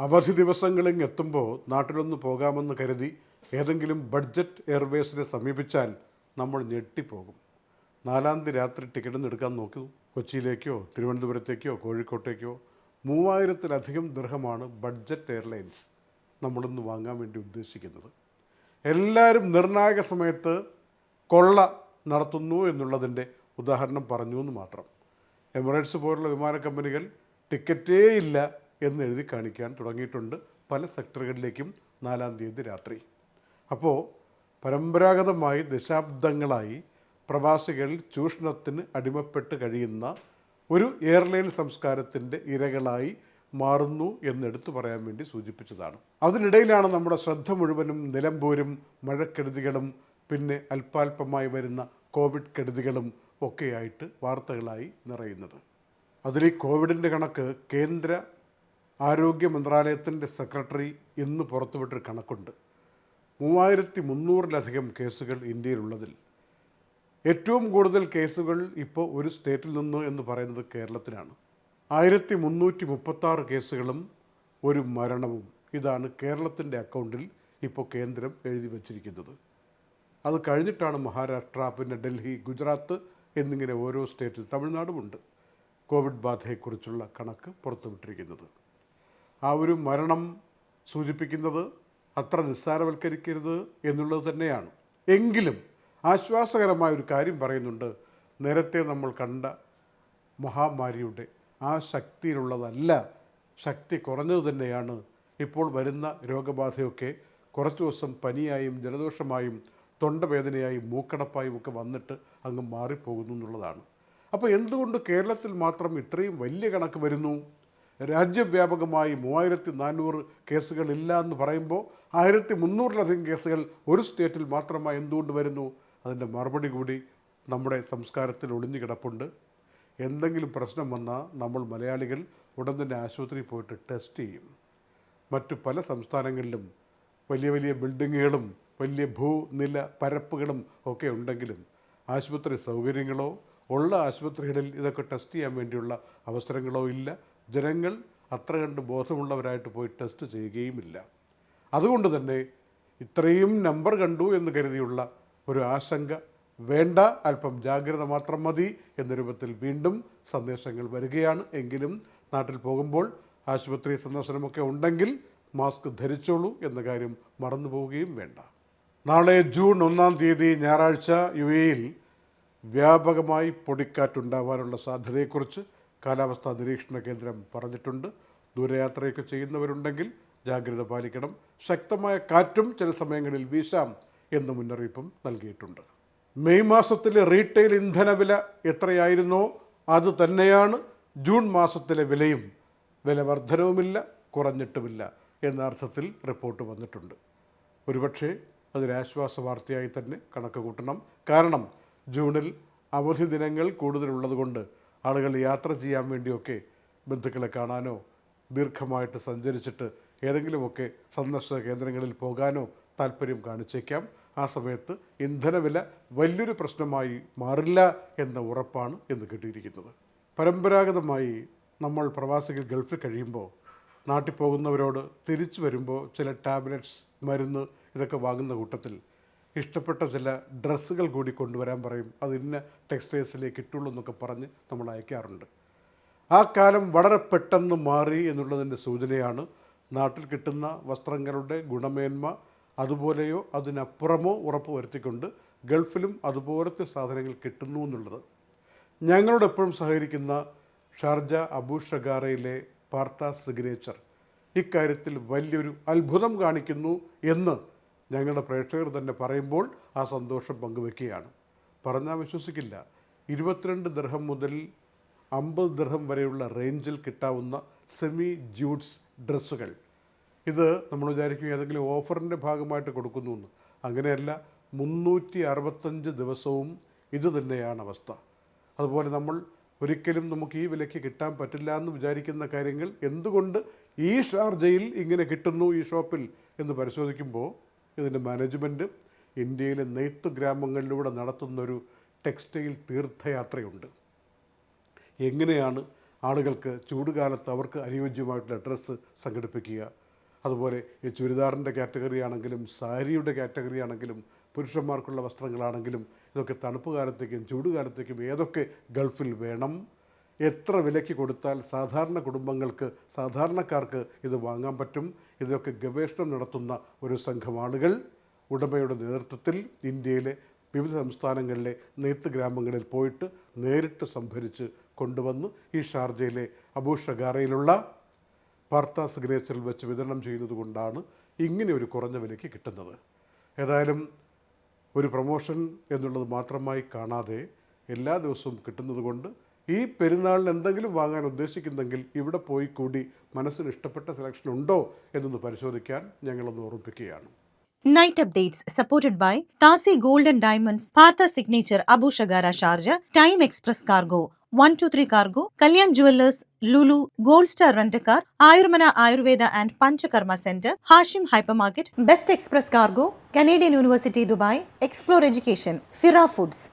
അവധി ദിവസങ്ങളിൽ എത്തുമ്പോൾ നാട്ടിലൊന്ന് പോകാമെന്ന് കരുതി ഏതെങ്കിലും ബഡ്ജറ്റ് എയർവേസിനെ സമീപിച്ചാൽ നമ്മൾ ഞെട്ടിപ്പോകും. നാലാം തീയതി രാത്രി ടിക്കറ്റ് എടുക്കാൻ നോക്കൂ. കൊച്ചിയിലേക്കോ തിരുവനന്തപുരത്തേക്കോ കോഴിക്കോട്ടേക്കോ മൂവായിരത്തിലധികം ദൃഹമാണ് ബഡ്ജറ്റ് എയർലൈൻസ് നമ്മളിന്ന് വാങ്ങാൻ വേണ്ടി ഉദ്ദേശിക്കുന്നത്. എല്ലാവരും നിർണായക സമയത്ത് കൊള്ള നടത്തുന്നു എന്നുള്ളതിന്റെ ഉദാഹരണം പറഞ്ഞു എന്ന് മാത്രം. എമിറേറ്റ്സ് പോലുള്ള വിമാന കമ്പനികൾ ടിക്കറ്റേ ഇല്ല. എന്ന് എഴുതി കാണിക്കാൻ തുടങ്ങിയിട്ടുണ്ട് പല സെക്ടറുകളിലേക്കും നാലാം തീയതി രാത്രി. അപ്പോൾ പരമ്പരാഗതമായി ദശാബ്ദങ്ങളായി പ്രവാസികൾ ചൂഷണത്തിന് അടിമപ്പെട്ട് കഴിയുന്ന ഒരു എയർലൈൻ സംസ്കാരത്തിന്റെ ഇരകളായി മാറുന്നു എന്നെടുത്തു പറയാൻ വേണ്ടി സൂചിപ്പിച്ചതാണ്. അതിനിടയിലാണ് നമ്മുടെ ശ്രദ്ധ മുഴുവനും നിലമ്പൂരും മഴക്കെടുതികളും പിന്നെ അല്പാൽപമായി വരുന്ന കോവിഡ് കെടുതികളും ഒക്കെയായിട്ട് വാർത്തകളായി നിറയുന്നത്. അതിൽ ഈ കോവിഡിന്റെ കണക്ക് കേന്ദ്ര ആരോഗ്യ മന്ത്രാലയത്തിന്റെ സെക്രട്ടറി ഇന്ന് പുറത്തുവിട്ടൊരു കണക്കുണ്ട്. മൂവായിരത്തി മുന്നൂറിലധികം കേസുകൾ ഇന്ത്യയിലുള്ളതിൽ. ഏറ്റവും കൂടുതൽ കേസുകൾ ഇപ്പോൾ ഒരു സ്റ്റേറ്റിൽ നിന്ന് എന്ന് പറയുന്നത് കേരളത്തിലാണ്. ആയിരത്തി മുന്നൂറ്റി മുപ്പത്താറ് കേസുകളും ഒരു മരണവും ഇതാണ് കേരളത്തിന്റെ അക്കൗണ്ടിൽ ഇപ്പോൾ കേന്ദ്രം എഴുതി വച്ചിരിക്കുന്നത്. അത് കഴിഞ്ഞിട്ടാണ് മഹാരാഷ്ട്ര പിന്നെ ഡൽഹി ഗുജറാത്ത് എന്നിങ്ങനെ ഓരോ സ്റ്റേറ്റിൽ തമിഴ്നാടുമുണ്ട്. കോവിഡ് ബാധയെക്കുറിച്ചുള്ള കണക്ക് പുറത്തുവിട്ടിരിക്കുന്നത്. ആ ഒരു മരണം സൂചിപ്പിക്കുന്നത് അത്ര നിസ്സാരവൽക്കരിക്കരുത് എന്നുള്ളത് തന്നെയാണ്. എങ്കിലും ആശ്വാസകരമായ ഒരു കാര്യം പറയുന്നുണ്ട്. നേരത്തെ നമ്മൾ കണ്ട മഹാമാരിയുടെ ആ ശക്തിയിലുള്ളതല്ല ശക്തി കുറഞ്ഞത് തന്നെയാണ്. ഇപ്പോൾ വരുന്ന രോഗബാധയൊക്കെ കുറച്ച് ദിവസം പനിയായും ജലദോഷമായും തൊണ്ടവേദനയായും മൂക്കടപ്പായും ഒക്കെ വന്നിട്ട് അങ്ങ് മാറിപ്പോകുന്നു എന്നുള്ളതാണ്. അപ്പോൾ എന്തുകൊണ്ട് കേരളത്തിൽ മാത്രം ഇത്രയും വലിയ കണക്ക് വരുന്നു? രാജ്യവ്യാപകമായി മൂവായിരത്തി നാനൂറ് കേസുകളില്ല എന്ന് പറയുമ്പോൾ ആയിരത്തി മുന്നൂറിലധികം കേസുകൾ ഒരു സ്റ്റേറ്റിൽ മാത്രമായി എന്തുകൊണ്ട് വരുന്നു? അതിന്റെ മറുപടി കൂടി നമ്മുടെ സംസ്കാരത്തിൽ ഒളിഞ്ഞു കിടപ്പുണ്ട്. എന്തെങ്കിലും പ്രശ്നം വന്നാൽ നമ്മൾ മലയാളികൾ ഉടൻ തന്നെ ആശുപത്രിയിൽ പോയിട്ട് ടെസ്റ്റ് ചെയ്യും. മറ്റു പല സംസ്ഥാനങ്ങളിലും വലിയ വലിയ ബിൽഡിങ്ങുകളും വലിയ ഭൂനില പരപ്പുകളും ഒക്കെ ഉണ്ടെങ്കിലും ആശുപത്രി സൗകര്യങ്ങളോ ഉള്ള ആശുപത്രികളിൽ ഇതൊക്കെ ടെസ്റ്റ് ചെയ്യാൻ വേണ്ടിയുള്ള അവസരങ്ങളോ ഇല്ല. ജനങ്ങൾ അത്ര കണ്ട് ബോധമുള്ളവരായിട്ട് പോയി ടെസ്റ്റ് ചെയ്യുകയുമില്ല. അതുകൊണ്ട് തന്നെ ഇത്രയും നമ്പർ കണ്ടു എന്ന് കരുതിയുള്ള ഒരു ആശങ്ക വേണ്ട അല്പം ജാഗ്രത മാത്രം മതി എന്ന രൂപത്തിൽ വീണ്ടും സന്ദേശങ്ങൾ വരികയാണ്. എങ്കിലും നാട്ടിൽ പോകുമ്പോൾ ആശുപത്രി സന്ദർശനമൊക്കെ ഉണ്ടെങ്കിൽ മാസ്ക് ധരിച്ചോളൂ എന്ന കാര്യം മറന്നു പോവുകയും വേണ്ട. നാളെ ജൂൺ ഒന്നാം തീയതി ഞായറാഴ്ച യു എയിൽ വ്യാപകമായി പൊടിക്കാറ്റുണ്ടാവാനുള്ള സാധ്യതയെക്കുറിച്ച് കാലാവസ്ഥാ നിരീക്ഷണ കേന്ദ്രം പറഞ്ഞിട്ടുണ്ട്. ദൂരയാത്രയൊക്കെ ചെയ്യുന്നവരുണ്ടെങ്കിൽ ജാഗ്രത പാലിക്കണം. ശക്തമായ കാറ്റും ചില സമയങ്ങളിൽ വീശാം എന്ന മുന്നറിയിപ്പും നൽകിയിട്ടുണ്ട്. മെയ് മാസത്തിലെ റീറ്റെയിൽ ഇന്ധനവില എത്രയായിരുന്നോ അത് തന്നെയാണ്. ജൂൺ മാസത്തിലെ വിലയും വില വർധനവുമില്ല കുറഞ്ഞിട്ടുമില്ല എന്ന അർത്ഥത്തിൽ റിപ്പോർട്ട് വന്നിട്ടുണ്ട്. ഒരുപക്ഷെ അതൊരാശ്വാസ വാർത്തയായി തന്നെ കണക്ക് കൂട്ടണം. കാരണം ജൂണിൽ അവധി ദിനങ്ങൾ കൂടുതലുള്ളതുകൊണ്ട് ആളുകൾ യാത്ര ചെയ്യാൻ വേണ്ടിയൊക്കെ ബന്ധുക്കളെ കാണാനോ ദീർഘമായിട്ട് സഞ്ചരിച്ചിട്ട് ഏതെങ്കിലുമൊക്കെ സന്ദർശന കേന്ദ്രങ്ങളിൽ പോകാനോ താല്പര്യം കാണിച്ചേക്കാം. ആ സമയത്ത് ഇന്ധനവില വലിയൊരു പ്രശ്നമായി മാറില്ല എന്ന ഉറപ്പാണ് എന്ന് കിട്ടിയിരിക്കുന്നത്. പരമ്പരാഗതമായി നമ്മൾ പ്രവാസികൾ ഗൾഫിൽ കഴിയുമ്പോൾ നാട്ടിൽ പോകുന്നവരോട് തിരിച്ചു വരുമ്പോൾ ചില ടാബ്ലറ്റ്സ് മരുന്ന് ഇതൊക്കെ വാങ്ങുന്ന കൂട്ടത്തിൽ ഇഷ്ടപ്പെട്ട ചില ഡ്രസ്സുകൾ കൂടി കൊണ്ടുവരാൻ പറയും. അത് ഇന്ന ടെക്സ്റ്റൈൽസിലേക്ക് കിട്ടുള്ളൂ എന്നൊക്കെ പറഞ്ഞ് നമ്മൾ അയക്കാറുണ്ട്. ആ കാലം വളരെ പെട്ടെന്ന് മാറി എന്നുള്ളതിന്റെ സൂചനയാണ്. നാട്ടിൽ കിട്ടുന്ന വസ്ത്രങ്ങളുടെ ഗുണമേന്മ അതുപോലെയോ അതിനപ്പുറമോ ഉറപ്പ് വരുത്തിക്കൊണ്ട് ഗൾഫിലും അതുപോലത്തെ സാധനങ്ങൾ കിട്ടുന്നു എന്നുള്ളത്. ഞങ്ങളോട് എപ്പോഴും സഹകരിക്കുന്ന ഷാർജ അബൂ ഷഗാറയിലെ പാർത്ത സിഗ്നേച്ചർ ഇക്കാര്യത്തിൽ വലിയൊരു അത്ഭുതം കാണിക്കുന്നു എന്ന് ഞങ്ങളുടെ പ്രേക്ഷകർ തന്നെ പറയുമ്പോൾ ആ സന്തോഷം പങ്കുവെക്കുകയാണ്. പറഞ്ഞാൽ വിശ്വസിക്കില്ല. ഇരുപത്തിരണ്ട് ദർഹം മുതൽ അമ്പത് ദർഹം വരെയുള്ള റേഞ്ചിൽ കിട്ടാവുന്ന സെമി ജ്യൂട്സ് ഡ്രസ്സുകൾ. ഇത് നമ്മൾ വിചാരിക്കും ഏതെങ്കിലും ഓഫറിന്റെ ഭാഗമായിട്ട് കൊടുക്കുന്നു എന്ന് അങ്ങനെയല്ല മുന്നൂറ്റി അറുപത്തഞ്ച് ദിവസവും ഇത് തന്നെയാണ് അവസ്ഥ. അതുപോലെ നമ്മൾ ഒരിക്കലും നമുക്ക് ഈ വിലയ്ക്ക് കിട്ടാൻ പറ്റില്ല എന്ന് വിചാരിക്കുന്ന കാര്യങ്ങൾ എന്തുകൊണ്ട് ഈ ഷാർജയിൽ ഇങ്ങനെ കിട്ടുന്നു ഈ ഷോപ്പിൽ എന്ന് പരിശോധിക്കുമ്പോൾ ഇതിന്റെ മാനേജ്മെന്റ് ഇന്ത്യയിലെ നെയ്ത്ത് ഗ്രാമങ്ങളിലൂടെ നടത്തുന്നൊരു ടെക്സ്റ്റൈൽ തീർത്ഥയാത്രയുണ്ട്. എങ്ങനെയാണ് ആളുകൾക്ക് ചൂടുകാലത്ത് അവർക്ക് അനുയോജ്യമായിട്ടുള്ള ഡ്രസ്സ് സംഘടിപ്പിക്കുക? അതുപോലെ ഈ ചുരിദാറിന്റെ കാറ്റഗറി ആണെങ്കിലും സാരിയുടെ കാറ്റഗറി ആണെങ്കിലും പുരുഷന്മാർക്കുള്ള വസ്ത്രങ്ങളാണെങ്കിലും ഇതൊക്കെ തണുപ്പ് കാലത്തേക്കും ചൂടുകാലത്തേക്കും ഏതൊക്കെ ഗൾഫിൽ വേണം? എത്ര വിലയ്ക്ക് കൊടുത്താൽ സാധാരണ കുടുംബങ്ങൾക്ക് സാധാരണക്കാർക്ക് ഇത് വാങ്ങാൻ പറ്റും? ഇതൊക്കെ ഗവേഷണം നടത്തുന്ന ഒരു സംഘം ആളുകൾ ഉടമയുടെ നേതൃത്വത്തിൽ ഇന്ത്യയിലെ വിവിധ സംസ്ഥാനങ്ങളിലെ നെയ്ത്ത് ഗ്രാമങ്ങളിൽ പോയിട്ട് നേരിട്ട് സംഭരിച്ച് കൊണ്ടുവന്ന്. ഈ ഷാർജയിലെ അബൂ ഷഗാറയിലുള്ള സിഗ്നേച്ചറിൽ വെച്ച് വിതരണം ചെയ്യുന്നത് കൊണ്ടാണ് ഇങ്ങനെ ഒരു കുറഞ്ഞ വിലയ്ക്ക് കിട്ടുന്നത്. ഏതായാലും ഒരു പ്രൊമോഷൻ എന്നുള്ളത് മാത്രമായി കാണാതെ എല്ലാ ദിവസവും കിട്ടുന്നത് കൊണ്ട് ഈ പെരുന്നാളിൽ എന്തെങ്കിലും വാങ്ങാൻ ഉദ്ദേശിക്കുന്നെങ്കിൽ ഇവിടെ പോയി കൂടി മനസ്സിന് ഇഷ്ടപ്പെട്ട സെലക്ഷൻ ഉണ്ടോ എന്നൊന്ന് പരിശോധിക്കാൻ ഞങ്ങളൊന്ന് ഓർമ്മിപ്പിക്കുകയാണ്. Night updates supported by താസി golden diamonds Partha signature Abu Shagara Sharjah time express cargo one two three cargo Kalyan jewellers Lulu gold star rent a car Ayurmana ayurveda and panchakarma centre Hashim hypermarket best express cargo Canadian university Dubai explore education ഫിറ foods